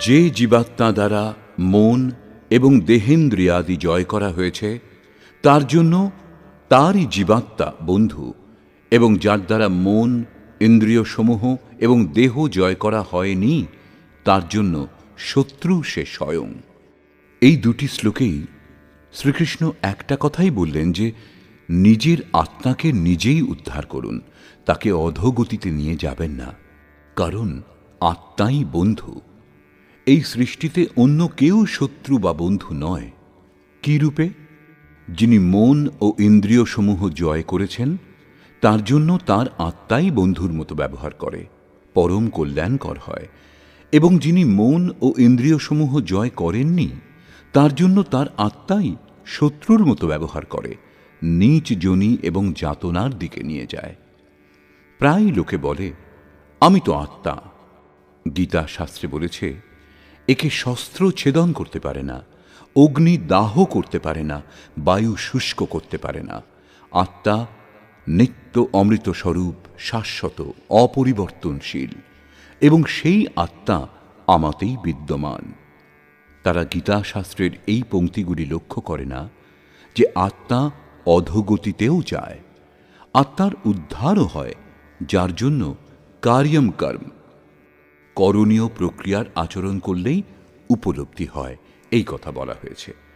যে জীবাত্মা দ্বারা মন এবং দেহেন্দ্রিয়াদি জয় করা হয়েছে, তার জন্য তারই জীবাত্মা বন্ধু এবং যার দ্বারা মন, ইন্দ্রিয়সমূহ এবং দেহ জয় করা হয়নি, তার জন্য শত্রু সে স্বয়ং। এই দুটি শ্লোকেই শ্রীকৃষ্ণ একটা কথাই বললেন যে, নিজের আত্মাকে নিজেই উদ্ধার করুন, তাকে অধোগতিতে নিয়ে যাবেন না, কারণ আত্মাই বন্ধু। এই সৃষ্টিতে অন্য কেউ শত্রু বা বন্ধু নয়। কি রূপে? যিনি মন ও ইন্দ্রিয়সমূহ জয় করেছেন, তার জন্য তার আত্মাই বন্ধুর মতো ব্যবহার করে, পরম কল্যাণকর হয়। এবং যিনি মন ও ইন্দ্রিয়সমূহ জয় করেননি, তার জন্য তার আত্মাই শত্রুর মতো ব্যবহার করে, নীচ জনি এবং যাতনার দিকে নিয়ে যায়। প্রায় লোকে বলে, আমি তো আত্মা। গীতা শাস্ত্রে বলেছে একে শস্ত্র ছেদন করতে পারে না, অগ্নি দাহ করতে পারে না, বায়ু শুষ্ক করতে পারে না। আত্মা নিত্য অমৃত স্বরূপ শাশ্বত, অপরিবর্তনশীল এবং সেই আত্মা আমাতেই বিদ্যমান। তারা গীতা শাস্ত্রের এই পংক্তিগুলি লক্ষ্য করে না যে আত্মা অধোগতিতেও যায়। আত্মার উদ্ধারও হয়, যার জন্য কার্যম কর্ম। করণীয় প্রক্রিয়ার আচরণ করলেই উপলব্ধি হয়। এই কথা বলা হয়েছে।